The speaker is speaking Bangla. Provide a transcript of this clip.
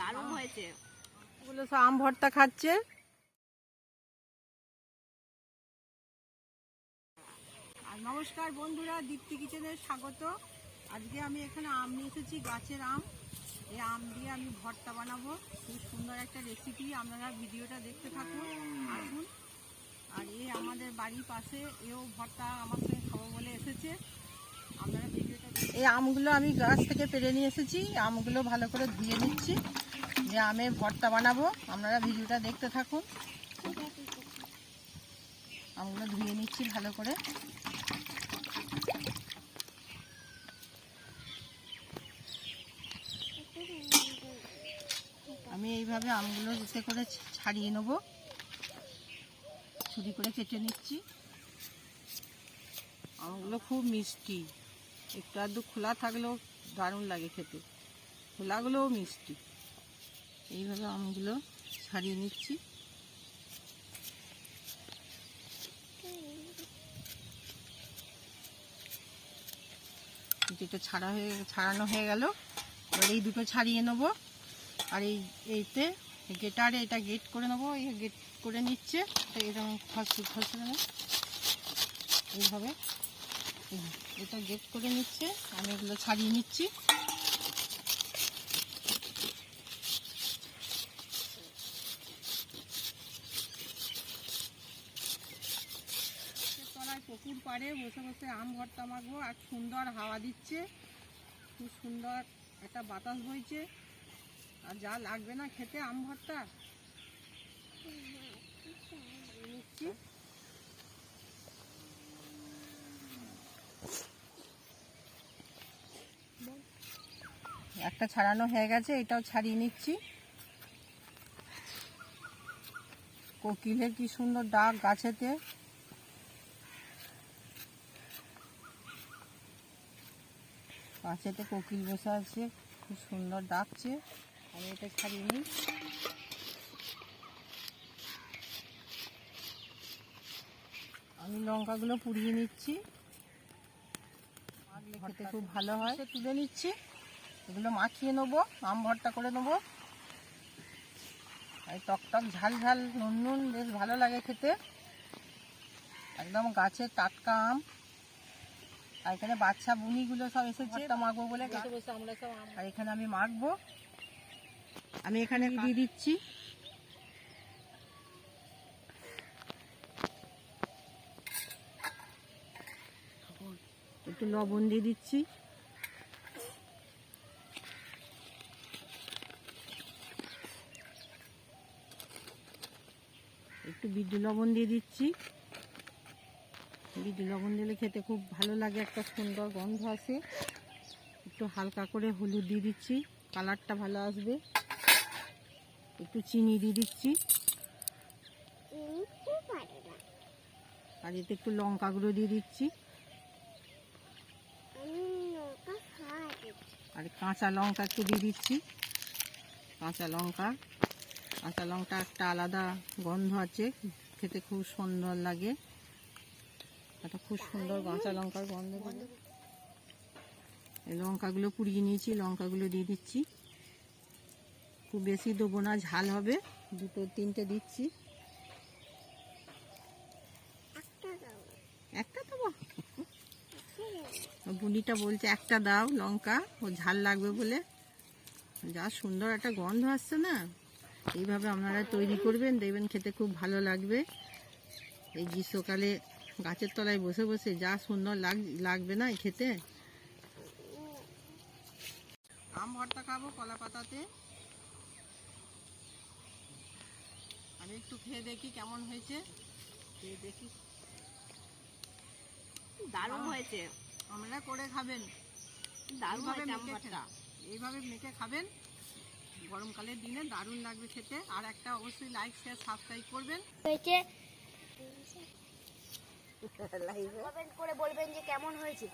দারুণ হয়েছে। ওগুলো সব আম ভর্তা খাচ্ছে। আর নমস্কার বন্ধুরা দীপ্তি কিচেনের স্বাগত। আজকে আমি এখানে আম নিয়ে এসেছি গাছের আম। এই আম দিয়ে আমি ভর্তা বানাবো। খুব সুন্দর একটা রেসিপি আপনারা ভিডিওটা দেখতে থাকুন। আসুন। আর এই আমাদের বাড়ির পাশে এও ভর্তা আমার সঙ্গে খাব বলে এসেছে। আপনারা ভিডিওটা এই আমগুলো আমি গাছ থেকে পেরে নিয়ে এসেছি। আমগুলো ভালো করে ধুয়ে নিচ্ছি। যে আমের ভর্তা বানাবো, আপনারা ভিডিওটা দেখতে থাকুন। আমগুলো ধুয়ে নিচ্ছি ভালো করে। আমি এইভাবে আমগুলো এতে করে ছাড়িয়ে নেব। ছুরি করে কেটে নিচ্ছি। আমগুলো খুব মিষ্টি। একটু আধটু খোলা থাকলেও দারুণ লাগে খেতে। খোলাগুলোও মিষ্টি। এইভাবে আমগুলো ছাড়িয়ে নিচ্ছি। যেটা ছাড়া হয়ে, ছাড়ানো হয়ে গেল, এবার এই দুটো ছাড়িয়ে নেব। আর এই, এইতে গেটারে এটা গেট করে নেব, এই গেট করে নিচ্ছে এরকম খসে খসে নেব। এইভাবে এটা গেট করে নিচ্ছে, আমি এগুলো ছাড়িয়ে নিচ্ছি। তলায় পুকুর পাড়ে বসে বসে আম ভর্তা মাখবো। আর সুন্দর হাওয়া দিচ্ছে। খুব সুন্দর একটা বাতাস বইছে। আর যা লাগবে না খেতে আম ভর্তা? একটা ছাড়ানো হয়ে গেছে, এটাও ছাড়িয়ে নিচ্ছি। কোকিলের কি সুন্দর ডাক গাছেতে। গাছেতে কোকিল বসে আছে খুব সুন্দর ডাকছে। আমি এটা ছাড়িয়ে নিই। আমি লঙ্কাগুলো পুড়িয়ে নিচ্ছি। খেতে খুব ভালো হয়। তুলে নিচ্ছি। এগুলো মাখিয়ে নেব আম ভর্তা করে নেব। এই টক টক ঝাল ঝাল নুন নুন বেশ ভালো লাগে খেতে। একদম গাছের টাটকা আম। আর এখানে বাচ্চা বুনিগুলো সব এসেছে মাখবো বলে আর এখানে আমি মাখবো আমি এখানে দিয়ে দিচ্ছি। একটু লবণ দিয়ে দিচ্ছি। একটু বিদ্যু লবণ দিয়ে দিচ্ছি। বিদ্যু লবণ দিলে খেতে খুব ভালো লাগে, একটা সুন্দর গন্ধ আসে। একটু হালকা করে হলুদ দিয়ে দিচ্ছি, কালারটা ভালো আসবে। একটু চিনি দিয়ে দিচ্ছি। আর এতে একটু লঙ্কা গুঁড়ো দিয়ে দিচ্ছি। আর কাঁচা লঙ্কা একটু দিয়ে দিচ্ছি। কাঁচা লঙ্কা কাঁচা লঙ্কা একটা আলাদা গন্ধ আছে, খেতে খুব সুন্দর লাগে। একটা খুব সুন্দর কাঁচা লঙ্কার গন্ধ এই লঙ্কাগুলো পুড়িয়ে নিয়েছি লঙ্কাগুলো দিয়ে দিচ্ছি। খুব বেশি দেবো না ঝাল হবে। দুটো তিনটে দিচ্ছি। একটা দেবো? বুনিটা বলছে একটা দাও লঙ্কা ও ঝাল লাগবে বলে। যা সুন্দর একটা গন্ধ আসছে না? এইভাবে আপনারা তৈরি করবেন দেখবেন খেতে খুব ভালো লাগবে। এই গ্রীষ্মকালে গাছের তলায় বসে বসে যা সুন্দর লাগ লাগবে না খেতে? আম ভর্তা খাব কলা পাতাতে। আমি একটু খেয়ে দেখি কেমন হয়েছে। খেয়ে দেখি। দারুণ হয়েছে। আমরা করে খাবেন। দারুণ ভর্তা। এইভাবে মেখে খাবেন। গরমকালের দিনে দারুণ লাগবে খেতে। আর একটা অবশ্যই লাইক শেয়ার সাবস্ক্রাইব করবেন। হয়েছে কমেন্ট করে বলবেন যে কেমন হয়েছে।